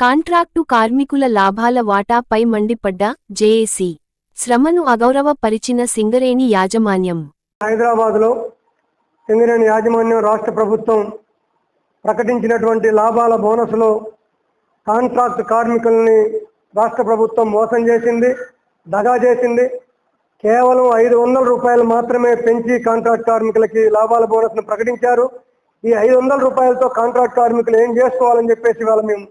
Contract కార్మికుల లాభాల వాటాపై మండిపడ్డ JAC. శ్రమను అగౌరవపరిచిన సింగరేణి యాజమాన్యం. హైదరాబాద్లో సింగరేణి యాజమాన్యం రాష్ట్ర ప్రభుత్వం ప్రకటించినటువంటి లాభాల బోనస్లో కాంట్రాక్ట్ కార్మికుల్ని రాష్ట్ర ప్రభుత్వం మోసం చేసింది దగా చేసింది. కేవలం ఐదు వందల రూపాయలు మాత్రమే పెంచి కాంట్రాక్ట్ కార్మికులకి లాభాల బోనస్ను ప్రకటించారు. ఈ ఐదు వందల రూపాయలతో కాంట్రాక్ట్ కార్మికులు ఏం చేసుకోవాలని చెప్పేసి వాళ్ళ మేము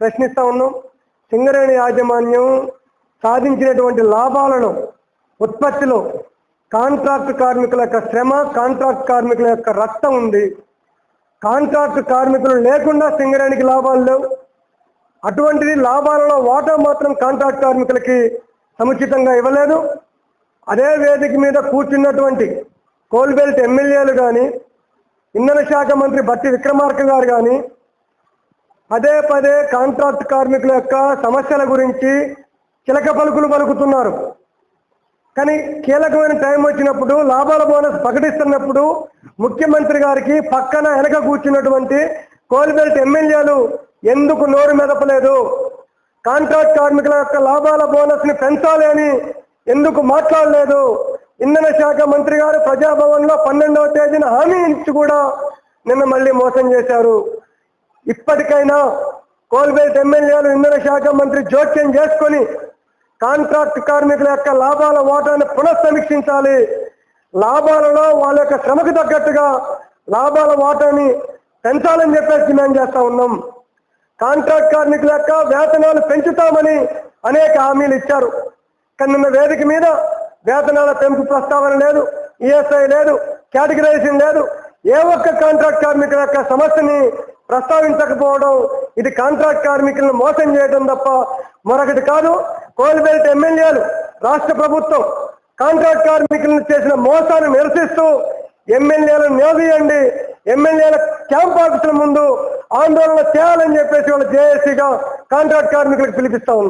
ప్రశ్నిస్తూ ఉన్నాం. సింగరేణి యాజమాన్యం సాధించినటువంటి లాభాలను ఉత్పత్తిలో కాంట్రాక్ట్ కార్మికుల యొక్క శ్రమ కాంట్రాక్ట్ కార్మికుల యొక్క రక్తం ఉంది. కాంట్రాక్ట్ కార్మికులు లేకుండా సింగరేణికి లాభాలు లేవు. అటువంటిది లాభాలలో వాటా మాత్రం కాంట్రాక్ట్ కార్మికులకి సముచితంగా ఇవ్వలేదు. అదే వేదిక మీద కూర్చున్నటువంటి కోల్బెల్ట్ ఎమ్మెల్యేలు కానీ ఇంధన శాఖ మంత్రి బట్టి విక్రమార్క గారు కానీ పదే పదే కాంట్రాక్ట్ కార్మికుల యొక్క సమస్యల గురించి చిలక పలుకులు పలుకుతున్నారు. కానీ కీలకమైన టైం వచ్చినప్పుడు లాభాల బోనస్ ప్రకటిస్తున్నప్పుడు ముఖ్యమంత్రి గారికి పక్కన వెనక కూర్చున్నటువంటి కోల్బెల్ట్ ఎమ్మెల్యేలు ఎందుకు నోరు మెదపలేదు? కాంట్రాక్ట్ కార్మికుల యొక్క లాభాల బోనస్ని పెంచాలి అని ఎందుకు మాట్లాడలేదు? ఇంధన శాఖ మంత్రి గారు ప్రజాభవన్లో పన్నెండవ తేదీన హామీ ఇచ్చి కూడా నిన్న మళ్ళీ మోసం చేశారు. ఇప్పటికైనా కోల్బెల్ట్ ఎమ్మెల్యేలు ఇంధన శాఖ మంత్రి జోక్యం చేసుకొని కాంట్రాక్ట్ కార్మికుల యొక్క లాభాల వాటాను పునఃసమీక్షించాలి. లాభాలలో వాళ్ళ యొక్క శ్రమకు తగ్గట్టుగా లాభాల వాటాని పెంచాలని చెప్పేసి డిమాండ్ చేస్తా ఉన్నాం. కాంట్రాక్ట్ కార్మికుల యొక్క వేతనాలు పెంచుతామని అనేక హామీలు ఇచ్చారు. కానీ నిన్న వేదిక మీద వేతనాల పెంపు ప్రస్తావన లేదు ఈఎస్ఐ లేదు కేటగిరైజేషన్ లేదు. ఏ ఒక్క కాంట్రాక్ట్ కార్మికుల యొక్క సమస్యని ప్రస్తావించకపోవడం ఇది కాంట్రాక్ట్ కార్మికులను మోసం చేయడం తప్ప మరొకటి కాదు. కోల్బెల్ట్ ఎమ్మెల్యేలు రాష్ట్ర ప్రభుత్వం కాంట్రాక్ట్ కార్మికులను చేసిన మోసాన్ని నిరసిస్తూ ఎమ్మెల్యేలను నిలదీయండి. ఎమ్మెల్యేల క్యాంప్ ఆఫీసుల ముందు ఆందోళన చేయాలని చెప్పేసి వాళ్ళు జేఏసీగా కాంట్రాక్ట్ కార్మికులకు పిలిపిస్తా ఉన్నాం